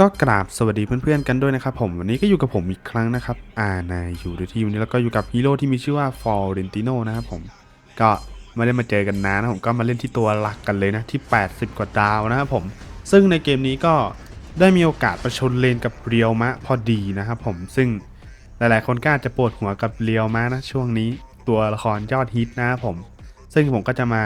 ก็กราบสวัสดีเพื่อนๆกันด้วยนะครับผมวันนี้ก็อยู่กับผมอีกครั้งนะครับอ่านายอยู่ด้วยที่วันนี้แล้วก็อยู่กับฮีโร่ที่มีชื่อว่าฟอร์เรนติโนนะครับผมก็ไม่ได้มาเจอกันนานนะผมก็มาเล่นที่ตัวหลักกันเลยนะที่ 80 กว่าดาวนะครับผม ซึ่งในเกมนี้ก็ได้มีโอกาสประชนเลนกับเรียวมะพอดีนะครับผมซึ่งหลายๆ คนก็อาจจะปวดหัวกับเรียวมะนะช่วงนี้ตัวละครยอดฮิตนะครับผม ซึ่งผมก็จะมา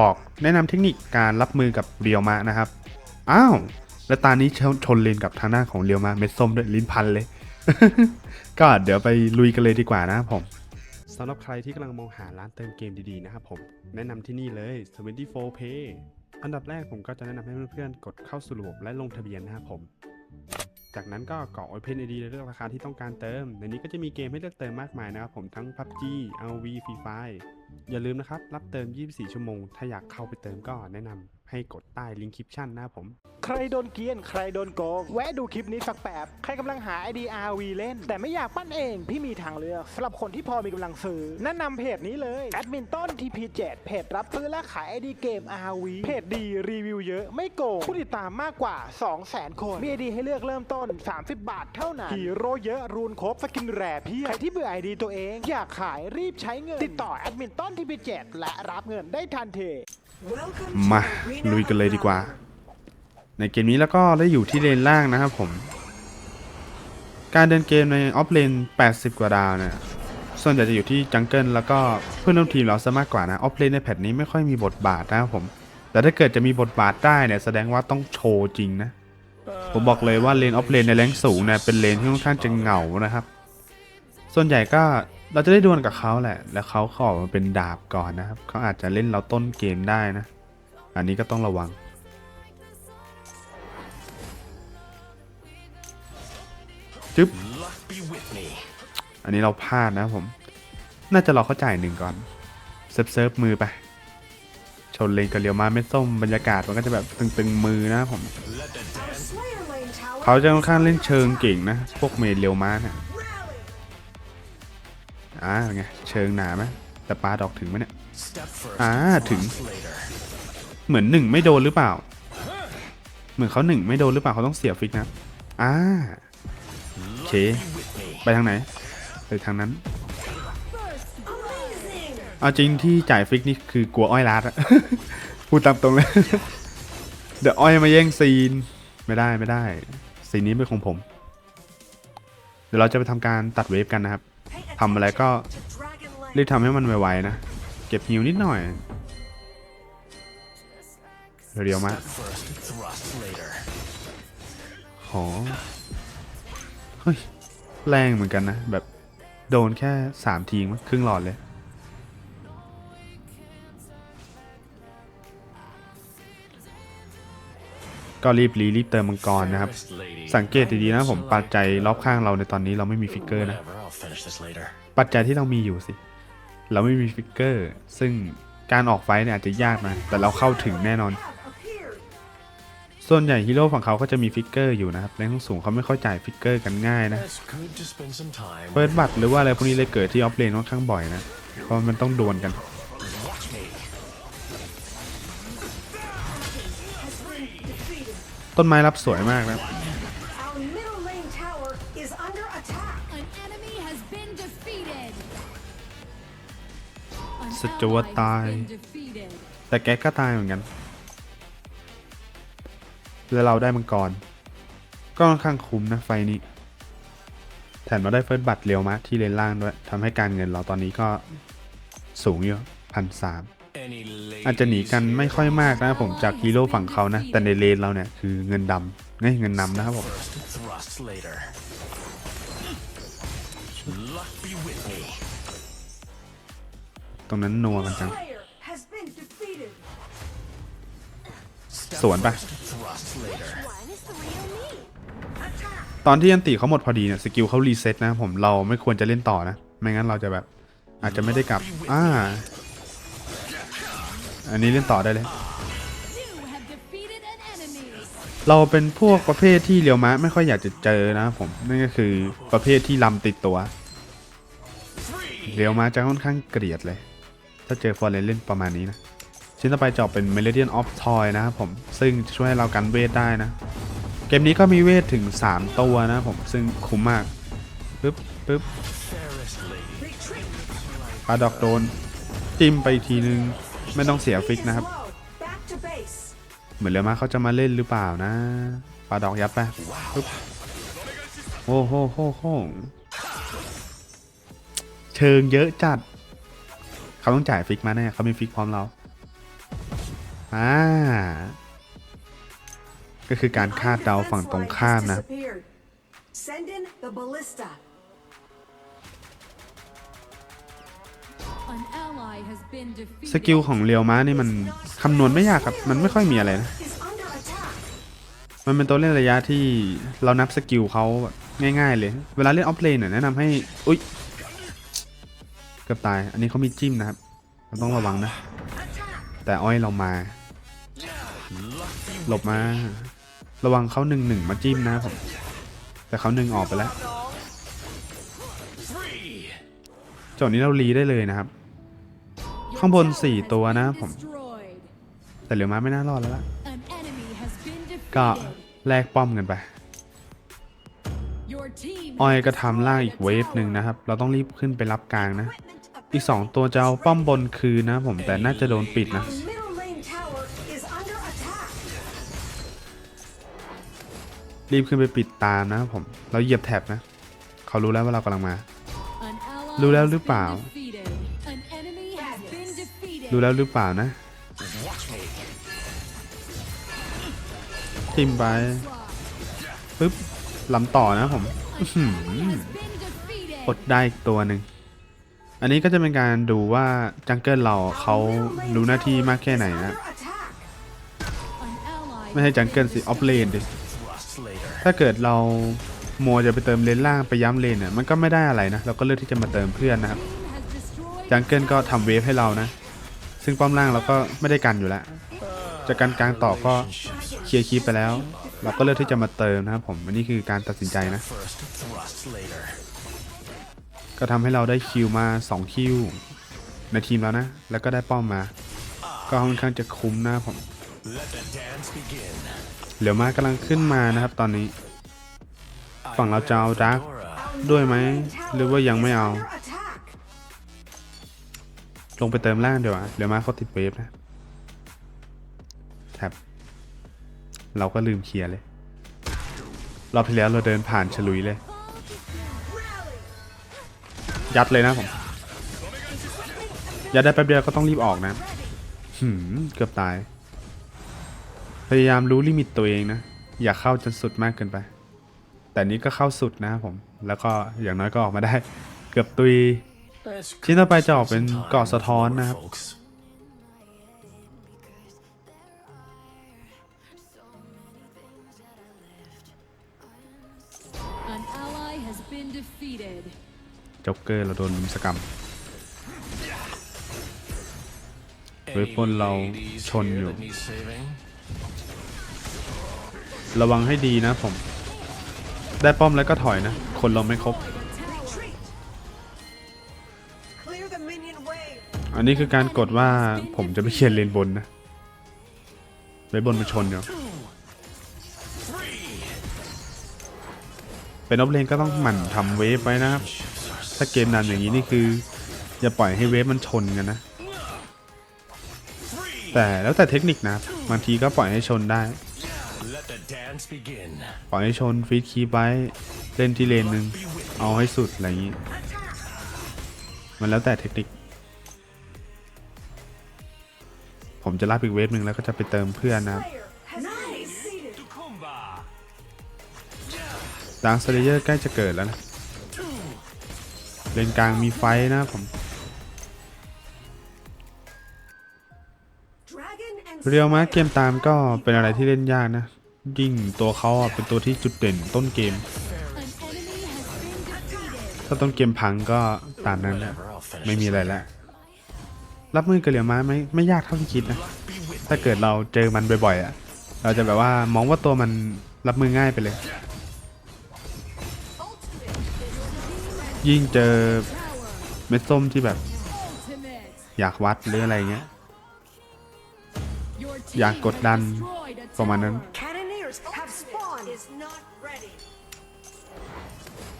บอกแนะนำเทคนิคการรับมือกับเรียวมะนะครับอ้าว แล้วตานี้ชนชนเลนกับทางหน้าของเรียวมะเม็ดส้มด้วยลิ้นพันเลย ก็เดี๋ยวไปลุยกันเลยดีกว่านะผมสำหรับใครที่กำลังมองหาร้านเติมเกมดีๆนะครับผม แนะนำที่นี่เลย 24 Pay อันดับแรกผมก็จะแนะนำให้เพื่อนๆ กดเข้าสู่ระบบและลงทะเบียนนะครับผม จากนั้นก็กรอก Open ID และเลือกราคาที่ต้องการเติม ในนี้ก็จะมีเกมให้เลือกเติมมากมายนะครับผมทั้ง PUBG RV Free Fire อย่าลืมนะครับ รับเติม 24 ชั่วโมง ถ้าอยากเข้าไปเติมก็แนะนำให้กดใต้ลิงก์คลิปชั่นนะครับผม ใครโดนเกียน ใครโดนโกง แวะดูคลิปนี้สักแป๊บ ใครกำลังหา ID RV เล่น แต่ไม่อยากปั้นเอง พี่มีทางเลือกสำหรับคนที่พอมีกำลังซื้อ แนะนำเพจนี้เลยแอดมินต้น TP7 เพจรับซื้อและขาย ID เกม RV เพจดีรีวิวเยอะ ไม่โกง ผู้ติดตามมากกว่า 200,000 คน มี ID ให้เลือกเริ่มต้น 30 บาทเท่านั้นฮีโร่เยอะรูนครบสกินแรเพี่ใครที่เบื่อ ID ตัวเอง อยากขายรีบใช้เงิน ติดต่อแอดมินต้น TP7 และรับเงินได้ทันทีมาลุยกันเลยดีกว่า ในเกมนี้แล้วก็ได้อยู่ที่เลนล่างนะครับผม การเดินเกมในออฟเลน 80 กว่าดาวเนี่ยส่วนใหญ่จะอยู่ที่จังเกิลแล้วก็เพื่อนร่วมทีมเราซะมากกว่านะออฟเลนในแพทนี้ไม่ค่อยมีบทบาทนะครับผม แต่ถ้าเกิดจะมีบทบาทได้เนี่ยแสดงว่าต้องโชว์จริงนะ ผมบอกเลยว่าเลนออฟเลนในแรงสูงเนี่ยเป็นเลนที่ค่อนข้างจะเหงานะครับ ส่วนใหญ่ก็เราจะได้ดวลกับเขาแหละ แล้วเขาขอมาเป็นดาบก่อนนะครับเขาอาจจะเล่นเราต้นเกมได้นะ อันนี้ก็ต้องระวัง จึ๊บ อันนี้เราพลาดนะครับผม น่าจะรอเขาจ่ายหนึ่งก่อน เซิร์ฟเซิร์ฟมือไป ชนเลนกับเลียวมาเม็ดส้มบรรยากาศมันก็จะแบบตึงๆมือนะครับผม Our Slayer Lane tower เขาจะค่อนข้างเล่นเชิงเก่งนะ พวกเมดเลียวมาเนี่ย rally. อ่าเป็นไงเชิงหนาไหมแต่ปลาดอกถึงไหมเนี่ยอ่าอ่าถึถึงงเหมือนหนึ่งไม่โดนหรือเปล่า เหมือนเขาหนึ่งไม่โดนหรือเปล่าเขาต้องเสียฟิกนะอ่าโอ เค ไปทางไหน ไปทางนั้นเอาจริงที่จ่ายฟิกนี่คือกลัวอ้อยรัดอะพูดตามตรงเลย เดี๋ยวอ้อยมาแย่งซีน ไม่ได้ไม่ได้ ซีนนี้เป็นของผม เดี๋ยวเราจะไปทำการตัดเวฟกันนะครับทำอะไรก็รีบทำให้มันไวๆนะ เก็บฮิวนิดหน่อย เรียวมาก first ฮ้ย แรงเหมือนกันนะ แบบโดนแค่สามทีมั้งครึ่งหลอดเลย ก็รีบรีรีบเติมมังกรนะครับ Fairest lady สังเกตดีๆนะผมปัจจัยรอบข้างเราในตอนนี้เราไม่มีฟิกเกอร์นะ Whatever, I'll finish this later ปัจจัยที่เรามีอยู่สิ เราไม่มีฟิกเกอร์ ซึ่งการออกไฟท์เนี่ยอาจจะยากนะแต่เราเข้าถึงแน่นอน Appeared. ส่วนใหญ่ฮีโร่ฝั่งเขาก็จะมีฟิกเกอร์อยู่นะครับแรงสูงเขาไม่ค่อยจ่ายฟิกเกอร์กันง่ายนะ It's good to spend some time เฟิร์สบัตหรือว่าอะไรพวกนี้เลยเกิดที่ออฟเลนค่อนข้างบ่อยนะเพราะมันต้องดวลกัน watch me ต้นไม้รับสวยมากนะ Our middle lane tower is under attack. An enemy has been defeated. An สจวต ally ตาย has been defeated. แต่แก๊กก็ตายเหมือนกัน แล้วเราได้มังกร ก็ค่อนข้างคุ้มนะไฟนี้ แถมเราได้เฟิร์สบัตรเรียวมะที่เลนล่างด้วยทำให้การเงินเราตอนนี้ก็สูงอยู่พันสาม any อาจจะหนีกัน ladies ไม่ค่อยมากนะผมจากฮีโร่ฝั่งเขานะ แต่ในเลนเราเนี่ยคือเงินดำเงยเงินนำนะครับผม first thrust later luck be with me ตรงนั้นนัวกันจัง สวนปะตอนที่อันติเขาหมดพอดีเนี่ยสกิลเขารีเซ็ตนะผมเราไม่ควรจะเล่นต่อนะ ไม่งั้นเราจะแบบ อาจจะไม่ได้กลับอ่าอันนี้เล่นต่อได้เลย เราเป็นพวกประเภทที่เรียวมะไม่ค่อยอยากจะเจอนะผมนั่นก็คือประเภทที่ลำติดตัวเรียวมะจะค่อนข้างเกลียดเลย ถ้าเจอฟอร์เรนเล่นประมาณนี้นะ ชิ้นต่อไปจะเป็น Meridian of Toy นะครับผม ซึ่งช่วยให้เรากันเวทได้นะ เกมนี้ก็มีเวทถึง 3 ตัวนะผม ซึ่งคุ้มมาก ปึ๊บปึ๊บปลาดอกโดน จิ้มไปอีกทีนึง ไม่ต้องเสียฟิกนะครับ เหมือนเรือมาเขาจะมาเล่นหรือเปล่านะปลาดอกยัดไปปึ๊บโอ้โหโหโหเชิงเยอะจัด เขาต้องจ่ายฟิกมาแน่เขามีฟิกพร้อมเรา อ่า ก็คือการคาดเดาฝั่งตรงข้ามนะ Disappeared. Send in the ballista. An ally has been สกิล defeated. ของเรียวม้านี่มันคำนวณไม่ยากครับ มันไม่ค่อยมีอะไรนะ Is under attack. มันเป็นตัวเล่นระยะที่เรานับสกิลเขาแบบง่ายๆเลย เวลาเล่นออฟเลนเนี่ยแนะนำให้ อุ๊ยเกือบตาย อันนี้เขามีจิ้มนะครับ เราต้องระวังนะ แต่อ้อยเรามา หลบมา ระวังเขาหนึ่งหนึ่งมาจิ้มนะผม แต่เขาหนึ่งออกไปแล้ว Free. จนี้เรารีได้เลยนะครับ ข้างบนสี่ตัวนะผม แต่เหลียวม้าไม่น่ารอดแล้วล่ะ ก็แลกป้อมกันไปอ้อยก็ทำล่างอีกเวฟหนึ่งนะครับ เราต้องรีบขึ้นไปรับกลางนะ อีกสองตัวจะเอาป้อมบนคืนนะผมแต่น่าจะโดนปิดนะ รีบขึ้นไปปิดตามนะผม เราเหยียบแท็บนะ เขารู้แล้วว่าเรากำลังมา รู้แล้วหรือเปล่า รู้แล้วหรือเปล่านะทิมไปปึ๊บลำต่อนะผมอดได้อีกตัวหนึ่ง อันนี้ก็จะเป็นการดูว่าจังเกิลเราเขารู้หน้าที่มากแค่ไหนนะ ไม่ใช่จังเกิลสิ ออฟเลนดิ ถ้าเกิดเรามัวจะไปเติมเลนล่างไปย้ำเลนเนี่ยมันก็ไม่ได้อะไรนะ เราก็เลือกที่จะมาเติมเพื่อนนะครับ จังเกิลก็ทำเวฟให้เรานะ ซึ่งป้อมล่างเราก็ไม่ได้กันอยู่แล้ว จากการกลางต่อก็เคลียร์คีไปแล้ว เราก็เลือกที่จะมาเติมนะครับผม อันนี้คือการตัดสินใจนะ ก็ทำให้เราได้คิวมา 2 คิว ในทีมแล้วนะ แล้วก็ได้ป้อมมา ก็ค่อนข้างจะคุ้มนะผมเหลียวมากำลังขึ้นมานะครับตอนนี้ ฝั่งเราจะเอาดาร์กด้วยไหม หรือว่ายังไม่เอา ลงไปเติมล่างเดี๋ยวาเหลียวมาเขาติดเวฟนะแท็บเราก็ลืมเคลียร์เลย รอบที่แล้วเราเดินผ่านฉลุยเลย ยัดเลยนะผมยัดได้แป๊บเดียวก็ต้องรีบออกนะหืมเกือบตาย พยายามรู้ลิมิตตัวเองนะ อย่าเข้าจนสุดมากเกินไป แต่นี้ก็เข้าสุดนะครับผม แล้วก็อย่างน้อยก็ออกมาได้ เกือบตุยชิ้นต่อไปจะออกเป็นเกาะสะท้อนนะครับ จ็อกเกอร์เราโดนลุมสกรรมเว็บนเราชนอยู่ ระวังให้ดีนะผม ได้ป้อมแล้วก็ถอยนะ คนเราไม่ครบ อันนี้คือการกดว่าผมจะไปเขียนเลนบนนะเลนบนมาชนอยู่เป็นออฟเลนก็ต้องหมั่นทำเวฟไว้นะครับ ถ้าเกมนานอย่างนี้นี่คือ อย่าปล่อยให้เวฟมันชนกันนะ Three. แต่แล้วแต่เทคนิคนะครับบางทีก็ปล่อยให้ชนได้ Let the dance begin. ปล่อยให้ชนฟีดคีปไว้เล่นที่เลนหนึ่งเอาให้สุดอะไรอย่างนี้ มันแล้วแต่เทคนิค ผมจะรับอีกเวฟหนึ่งแล้วก็จะไปเติมเพื่อนนะครับ Player has been defeated. Kumba. ดาร์คสเลเยอร์ใกล้จะเกิดแล้วนะ เลนกลางมีไฟท์นะครับผม Dragon and เรียวมาเก Slayer มตามก็เป็นอะไรที่เล่นยากนะ ยิ่งตัวเขาอะเป็นตัวที่จุดเด่นต้นเกม An enemy has been defeated. ถ้าต้นเกมพังก็ตามนั้นนะ Whatever, I'll finish ไม่มี this อะไร later. แล้วรับมือกับเรียวมาไม่ไม่ยากเท่าที่คิดนะ ถ้าเกิดเราเจอมันบ่อยๆอะ เราจะแบบว่ามองว่าตัวมันรับมือง่ายไปเลย ยิ่งเจอเม็ดส้มที่แบบ Ultimate. อยากวัดหรืออะไรเงี้ย Your อยาก team กดดัน has destroyed a ประมาณนั้น tower. Cannoneers have spawned. Is not ready.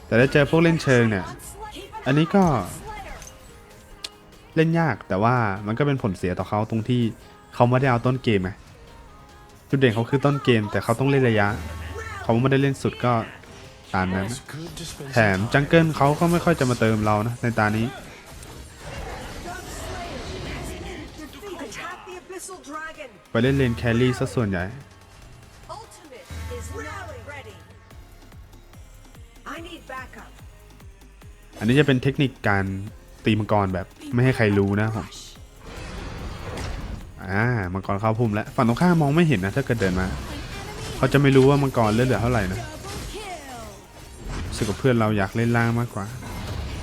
แต่ถ้าเจอพวกเล่นเชิงเนี่ย Keep an อันนี้ก็ eye on Slayer. เล่นยากแต่ว่ามันก็เป็นผลเสียต่อเขาตรงที่เขาไม่ได้เอาต้นเกมไงจุดเด่นเขาคือต้นเกมแต่เขาต้องเล่นระยะ เขาไม่ได้เล่นสุดก็ ตามนั้นแถมจังเกิลเขาก็ไม่ค่อยจะมาเติมเรานะ ในตานี้ ไปเล่นเลนแครี่ซะส่วนใหญ่ อันนี้จะเป็นเทคนิคการตีมังกรแบบไม่ให้ใครรู้นะผมอ่ามังกรเข้าพุ่มแล้ว ฝั่งตรงข้ามมองไม่เห็นนะถ้าเกิดเดินมา เขาจะไม่รู้ว่ามังกรเลือดเหลือเท่าไหร่นะ สึกว่าเพื่อนเราอยากเล่นล่างมากกว่า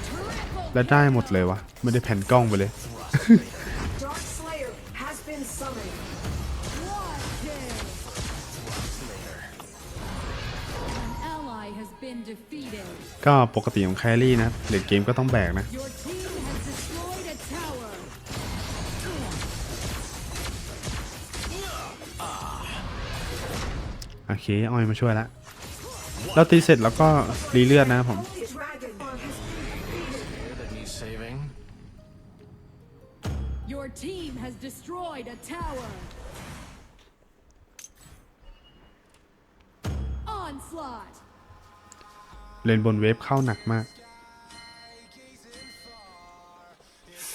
Triple และได้หมดเลยวะไม่ได้แผ่นกล้องไปเลย Dark Slayer has been summoned. quad kill. An ally has been defeated. ก็ปกติของแครี่นะเลนเกมก็ต้องแบกนะ Your team has destroyed a tower. โอเคออยมาช่วยละ เราตีเสร็จแล้วก็รีเลือดนะครับผม Holy Dragon has here that needs saving. Your team has destroyed a tower. Onslaught. เลนบนเวฟเข้าหนักมาก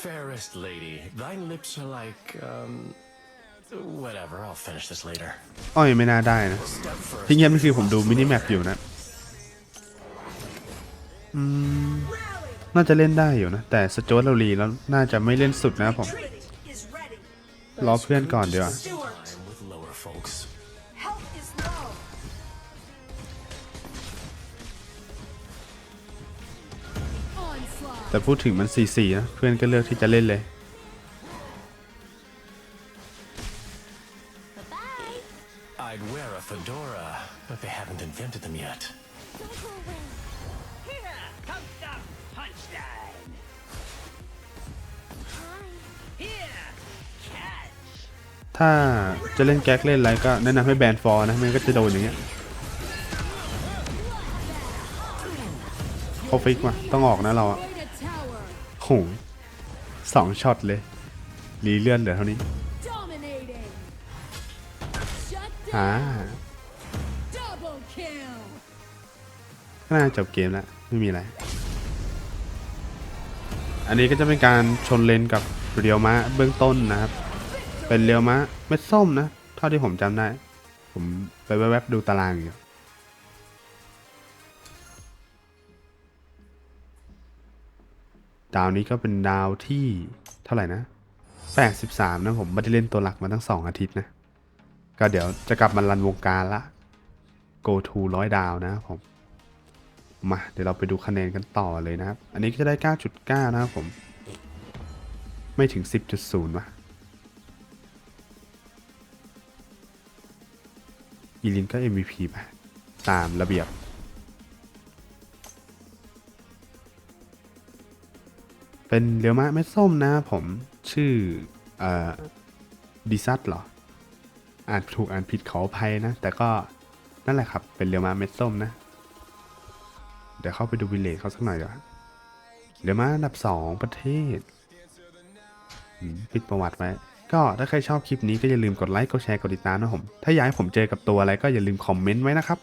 Fairest lady, thy lips are like, um, whatever. I'll finish this later. อ้อยไม่น่าได้นะ Step first. ที่เงียบนี่คือผมดูมินิแมปอยู่นะ อืมน่าจะเล่นได้อยู่นะ แต่สจวตเรารีแล้วน่าจะไม่เล่นสุดนะครับผม Trinity is ready. รอเพื่อนก่อนดีกว่า Stewart, Time with lower folks. health is low. Onslaught. แต่พูดถึงมัน 4-4 นะ เพื่อนก็เลือกที่จะเล่นเลย I'd wear a fedora, but they haven't invented them yet. ถ้าจะเล่นแก๊กเล่นอะไรก็แนะนำให้แบนฟอร์นะไม่งั้นก็จะโดนอย่างเงี้ยเขาฟิกมาต้องออกนะเราอะ Destroyed a tower. โหสองช็อตเลยรีเลื่อนเหลือเท่านี้อ่าก็น่าจะจบเกมแล้ว ไม่มีอะไร อันนี้ก็จะเป็นการชนเลนกับเรียวมะเบื้องต้นนะครับ เป็นเรียวมะเม็ดส้มนะ เท่าที่ผมจำได้ ผมไปแวบๆดูตารางอยู่ดาวนี้ก็เป็นดาวที่เท่าไหร่นะ83นะผมไม่ได้เล่นตัวหลักมาตั้ง 2 อาทิตย์นะ ก็เดี๋ยวจะกลับมารันวงการละ go to ร้อยดาวนะผม มาเดี๋ยวเราไปดูคะแนนกันต่อเลยนะครับ อันนี้ก็จะได้ 9.9 นะครับผม ไม่ถึง 10.0วะ อีลินก็ MVP ไปตามระเบียบ เป็นเรียวมะเม็ดส้มนะผมชื่ออดิซัตเหรออ่านถูกอ่านผิดขออภัยนะ แต่ก็นั่นแหละครับ เป็นเรียวมะเม็ดส้มนะ เดี๋ยวเข้าไปดูวิลเลจเขาสักหน่อยดีกว่าเรียวมะอันดับ2ประเทศปิดประวัติไว้ ก็ถ้าใครชอบคลิปนี้ก็อย่าลืมกดไลค์กดแชร์กดติดตามนะผม ถ้าอยากให้ผมเจอกับตัวอะไรก็อย่าลืมคอมเมนต์ไว้นะครับ